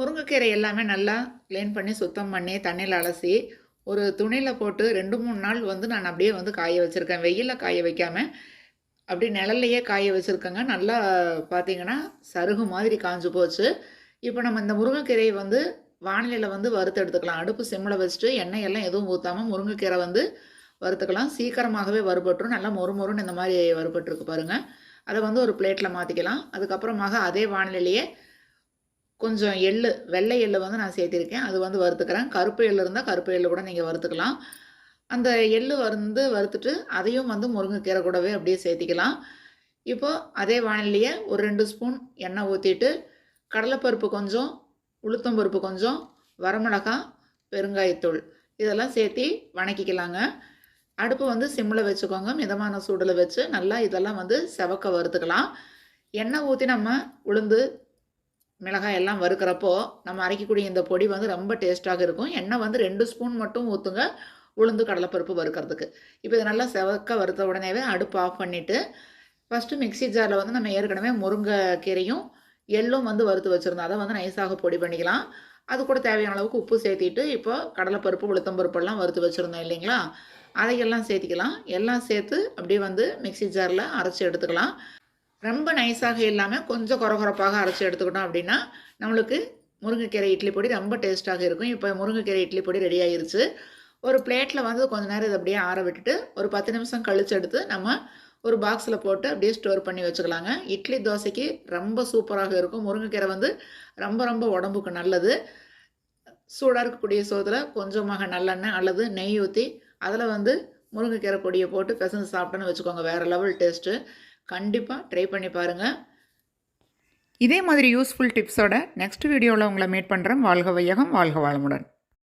முருங்கைக்கீரை எல்லாமே நல்லா க்ளீன் பண்ணி சுத்தம் பண்ணி தண்ணியில் அலசி ஒரு துணியில் போட்டு ரெண்டு மூணு நாள் வந்து நான் அப்படியே வந்து காய வச்சுருக்கேன். வெயிலில் காய வைக்காமல் அப்படி நிழல்லையே காய வச்சுருக்கேங்க. நல்லா பார்த்தீங்கன்னா சருகு மாதிரி காஞ்சு போச்சு. இப்போ நம்ம இந்த முருங்கைக்கீரையை வந்து வானிலையில் வந்து வறுத்து எடுத்துக்கலாம். அடுப்பு சிம்மில் வச்சுட்டு எண்ணெய் எல்லாம் எதுவும் ஊற்றாமல் முருங்கைக்கீரை வந்து வறுத்துக்கலாம். சீக்கிரமாகவே வறுபட்டுரும். நல்லா மொறு மொறுன்னு இந்த மாதிரி வறுபட்டுருக்கு பாருங்கள் அதை வந்து ஒரு பிளேட்டில் மாற்றிக்கலாம் அதுக்கப்புறமாக அதே வானிலையிலேயே கொஞ்சம் எள்ளு வெள்ளை எள்ளு வந்து நான் சேர்த்திருக்கேன். அது வந்து வறுத்துக்கிறேன். கருப்பு எள்ளு இருந்தால் கருப்பு எள்ளு கூட நீங்கள் வறுத்துக்கலாம். அந்த எள்ளு வந்து வறுத்துட்டு அதையும் வந்து முருங்கைக்கீரை கூடவே அப்படியே சேர்த்திக்கலாம். இப்போது அதே வானிலையே ஒரு ரெண்டு ஸ்பூன் எண்ணெய் ஊற்றிட்டு கடலைப்பருப்பு கொஞ்சம் உளுத்தம்பருப்பு கொஞ்சம் வரமிளகாய் பெருங்காயத்தூள் இதெல்லாம் சேர்த்தி வணக்கிக்கலாங்க. அடுப்பு வந்து சிம்மில் வச்சுக்கோங்க. மிதமான சூடில் வச்சு நல்லா இதெல்லாம் வந்து செவக்க வறுத்துக்கலாம். எண்ணெய் ஊற்றி நம்ம உளுந்து மிளகாய் எல்லாம் வறுக்கிறப்போ நம்ம அரைக்கக்கூடிய இந்த பொடி வந்து ரொம்ப டேஸ்ட்டாக இருக்கும். எண்ணெய் வந்து ரெண்டு ஸ்பூன் மட்டும் ஊற்றுங்க உளுந்து கடலைப்பருப்பு வறுக்கிறதுக்கு. இப்போ இது நல்லா செவக்க வறுத்த உடனேவே அடுப்பு ஆஃப் பண்ணிவிட்டு ஃபஸ்ட்டு மிக்ஸி ஜாரில் வந்து நம்ம ஏற்கனவே முருங்கைக்கீரையும் எள்ளும் வந்து வறுத்து வச்சுருந்தோம். அதை வந்து நைஸாக பொடி பண்ணிக்கலாம். அது கூட தேவையான அளவுக்கு உப்பு சேர்த்திட்டு இப்போ கடலைப்பருப்பு உளுத்தம்பருப்பெல்லாம் வறுத்து வச்சுருந்தோம் இல்லைங்களா? அதையெல்லாம் சேர்த்திக்கலாம். எல்லாம் சேர்த்து அப்படியே வந்து மிக்ஸி ஜாரில் அரைச்சி எடுத்துக்கலாம். ரொம்ப நைஸாக இல்லாமல் கொஞ்சம் குறகுறப்பாக அரைச்சி எடுத்துக்கிட்டோம் அப்படின்னா நம்மளுக்கு முருங்கைக்கீரை இட்லி பொடி ரொம்ப டேஸ்ட்டாக இருக்கும். இப்போ முருங்கைக்கீரை இட்லி பொடி ரெடி ஆயிருச்சு. ஒரு பிளேட்டில் வந்து கொஞ்ச நேரம் இதை அப்படியே ஆற விட்டுட்டு ஒரு பத்து நிமிஷம் கழிச்சு எடுத்து நம்ம ஒரு பாக்ஸில் போட்டு அப்படியே ஸ்டோர் பண்ணி வச்சுக்கலாங்க. இட்லி தோசைக்கு ரொம்ப சூப்பராக இருக்கும். முருங்கைக்கீரை வந்து ரொம்ப ரொம்ப உடம்புக்கு நல்லது. சூடாக இருக்கக்கூடிய சோத்தில் கொஞ்சமாக நல்லெண்ணெய் அல்லது நெய் ஊற்றி அதில் வந்து முருங்கைக்கீரை பொடியை போட்டு பிசைஞ்சு சாப்பிட்டோன்னு வச்சுக்கோங்க. வேறு லெவல் டேஸ்ட்டு கண்டிப்பாக ட்ரை பண்ணி பாருங்கள் இதே மாதிரி யூஸ்ஃபுல் டிப்ஸோட நெக்ஸ்ட் வீடியோவில் உங்களை மீட் பண்ணுறேன் வாழ்க வையகம் வாழ்க வாழமுடன்